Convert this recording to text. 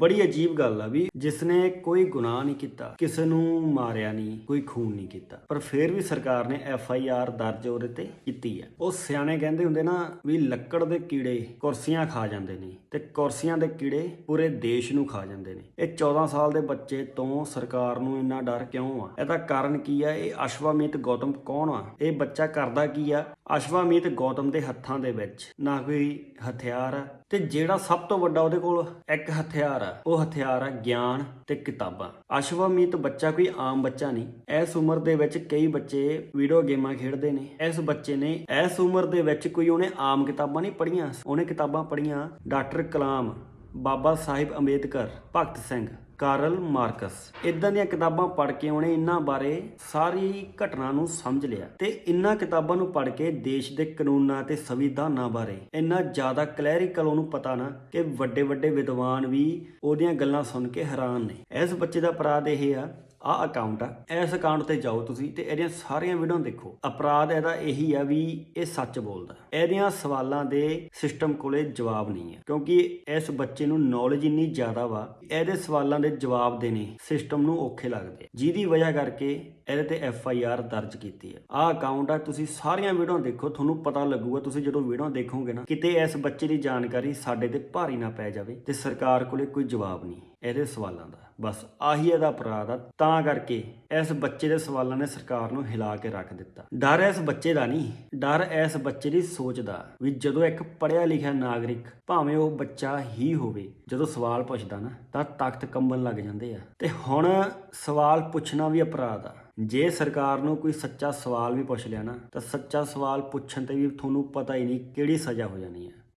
ਬੜੀ ਅਜੀਬ ਗੱਲ ਆ ਵੀ ਜਿਸਨੇ ਕੋਈ ਗੁਨਾਹ ਨਹੀਂ ਕੀਤਾ, ਕਿਸੇ ਨੂੰ ਮਾਰਿਆ ਨਹੀਂ, ਕੋਈ ਖੂਨ ਨਹੀਂ ਕੀਤਾ, ਪਰ ਫਿਰ ਵੀ ਸਰਕਾਰ ਨੇ ਐਫ ਆਈ ਆਰ ਦਰਜ ਉਹਦੇ ਤੇ ਕੀਤੀ ਹੈ ਉਹ ਸਿਆਣੇ ਕਹਿੰਦੇ ਹੁੰਦੇ ਨਾ ਵੀ ਲੱਕੜ ਦੇ ਕੀੜੇ ਕੁਰਸੀਆਂ ਖਾ ਜਾਂਦੇ ਨੇ ਤੇ ਕੁਰਸੀਆਂ ਦੇ ਕੀੜੇ ਪੂਰੇ ਦੇਸ਼ ਨੂੰ ਖਾ ਜਾਂਦੇ ਨੇ। ਇਹ 14 ਸਾਲ ਦੇ ਬੱਚੇ ਤੋਂ ਸਰਕਾਰ ਨੂੰ ਇੰਨਾ ਡਰ ਕਿਉਂ ਆ? ਇਹਦਾ ਕਾਰਨ ਕੀ ਆ? ਇਹ ਅਸ਼ਵਾਮੀਤ ਗੌਤਮ ਕੌਣ ਆ? ਇਹ ਬੱਚਾ ਕਰਦਾ ਕੀ ਆ? ਅਸ਼ਵਾਮੀਤ ਗੌਤਮ ਦੇ ਹੱਥਾਂ ਦੇ ਵਿੱਚ ਨਾ ਕੋਈ ਹਥਿਆਰ ਆ ਤੇ ਜਿਹੜਾ ਸਭ ਤੋਂ ਵੱਡਾ ਉਹਦੇ ਕੋਲ ਇੱਕ ਹਥਿਆਰ ਆ। ਉਹ ਹਥਿਆਰ ਆ ਗਿਆਨ ਤੇ ਕਿਤਾਬਾਂ। ਅਸ਼ਵਾਮੀਤ ਬੱਚਾ ਕੋਈ ਆਮ ਬੱਚਾ ਨਹੀਂ। ਇਸ ਉਮਰ ਦੇ ਵਿੱਚ ਕਈ ਬੱਚੇ ਵੀਡੀਓ ਗੇਮਾਂ ਖੇਡਦੇ ਨੇ। ਇਸ ਬੱਚੇ ਨੇ ਇਸ ਉਮਰ ਦੇ ਵਿੱਚ ਕੋਈ ਉਹਨੇ ਆਮ ਕਿਤਾਬਾਂ ਨਹੀਂ ਪੜ੍ਹੀਆਂ। ਉਹਨੇ ਕਿਤਾਬਾਂ ਪੜ੍ਹੀਆਂ doctor Kalam Baba Sahib Ambedkar, Bhagat Singh. Karl Marx. ਇਦਾਂ ਦੀਆਂ ਕਿਤਾਬਾਂ ਪੜ੍ਹ ਕੇ ਉਹਨੇ ਇਹਨਾਂ ਬਾਰੇ ਸਾਰੀ ਘਟਨਾ ਨੂੰ ਸਮਝ ਲਿਆ ਤੇ ਇਹਨਾਂ ਕਿਤਾਬਾਂ ਨੂੰ ਪੜ੍ਹ ਕੇ ਦੇਸ਼ ਦੇ ਕਾਨੂੰਨਾਂ ਤੇ ਸੰਵਿਧਾਨਾਂ ਬਾਰੇ ਇੰਨਾ ਜ਼ਿਆਦਾ ਕਲੈਰੀਕਲ ਉਹਨੂੰ ਪਤਾ ਨਾ ਕਿ ਵੱਡੇ ਵੱਡੇ ਵਿਦਵਾਨ ਵੀ ਉਹਦੀਆਂ ਗੱਲਾਂ ਸੁਣ ਕੇ ਹੈਰਾਨ ਨੇ। ਇਸ ਬੱਚੇ ਦਾ ਅਪਰਾਧ ਇਹ ਆ ਆਹ ਅਕਾਊਂਟ ਆ, ਇਸ ਅਕਾਊਂਟ ਤੇ ਜਾਓ ਤੁਸੀਂ ਤੇ ਇਹਦੀਆਂ ਸਾਰੀਆਂ ਵੀਡੀਓ ਦੇਖੋ। ਅਪਰਾਧ ਇਹਦਾ ਇਹੀ ਆ ਵੀ ਇਹ ਸੱਚ ਬੋਲਦਾ। ਇਹਦੀਆਂ ਸਵਾਲਾਂ ਦੇ ਸਿਸਟਮ ਕੋਲੇ ਜਵਾਬ ਨਹੀਂ ਹੈ ਕਿਉਂਕਿ ਇਸ ਬੱਚੇ ਨੂੰ ਨੌਲੇਜ ਇੰਨੀ ਜ਼ਿਆਦਾ ਵਾ, ਇਹਦੇ ਸਵਾਲਾਂ ਦੇ ਜਵਾਬ ਦੇਣੇ ਸਿਸਟਮ ਨੂੰ ਔਖੇ ਲੱਗਦੇ ਜਿਹਦੀ ਵਜ੍ਹਾ ਕਰਕੇ ਇਹਦੇ ਤੇ ਐਫ ਆਈ ਆਰ ਦਰਜ ਕੀਤੀ ਹੈ ਆਹ ਅਕਾਊਂਟ ਆ, ਤੁਸੀਂ ਸਾਰੀਆਂ ਵੀਡੀਓ ਦੇਖੋ, ਤੁਹਾਨੂੰ ਪਤਾ ਲੱਗੂਗਾ, ਤੁਸੀਂ ਜਦੋਂ ਵੀਡੀਓ ਦੇਖੋਗੇ ਨਾ, ਕਿਤੇ ਇਸ ਬੱਚੇ ਦੀ ਜਾਣਕਾਰੀ ਸਾਡੇ ਤੇ ਭਾਰੀ ਨਾ ਪੈ ਜਾਵੇ ਤੇ ਸਰਕਾਰ ਕੋਲੇ ਕੋਈ ਜਵਾਬ ਨਹੀਂ, ਇਹਦੇ ਸਵਾਲਾਂ ਦਾ। ਬਸ ਆਹੀ ਇਹਦਾ ਅਪਰਾਧ ਆ। ਤਾਂ ਕਰਕੇ ਇਸ ਬੱਚੇ ਦੇ ਸਵਾਲਾਂ ਨੇ ਸਰਕਾਰ ਨੂੰ ਹਿਲਾ ਕੇ ਰੱਖ ਦਿੱਤਾ। ਡਰ ਇਸ ਬੱਚੇ ਦਾ ਨਹੀਂ, ਡਰ ਇਸ ਬੱਚੇ ਦੀ ਸੋਚ ਦਾ ਵੀ ਜਦੋਂ ਇੱਕ ਪੜ੍ਹਿਆ ਲਿਖਿਆ ਨਾਗਰਿਕ ਭਾਵੇਂ ਉਹ ਬੱਚਾ ਹੀ ਹੋਵੇ, ਜਦੋਂ ਸਵਾਲ ਪੁੱਛਦਾ ਨਾ, ਤਾਂ ਤਾਕਤ ਕੰਬਣ ਲੱਗ ਜਾਂਦੇ ਆ। ਤੇ ਹੁਣ ਸਵਾਲ ਪੁੱਛਣਾ ਵੀ ਅਪਰਾਧ ਆ। ਜੇ ਸਰਕਾਰ ਨੂੰ ਕੋਈ ਸੱਚਾ ਸਵਾਲ ਵੀ ਪੁੱਛ ਲਿਆ ਨਾ, ਤਾਂ ਸੱਚਾ ਸਵਾਲ ਪੁੱਛਣ ਤੇ ਵੀ ਤੁਹਾਨੂੰ ਪਤਾ ਹੀ ਨਹੀਂ ਕਿਹੜੀ ਸਜ਼ਾ ਹੋ ਜਾਣੀ ਹੈ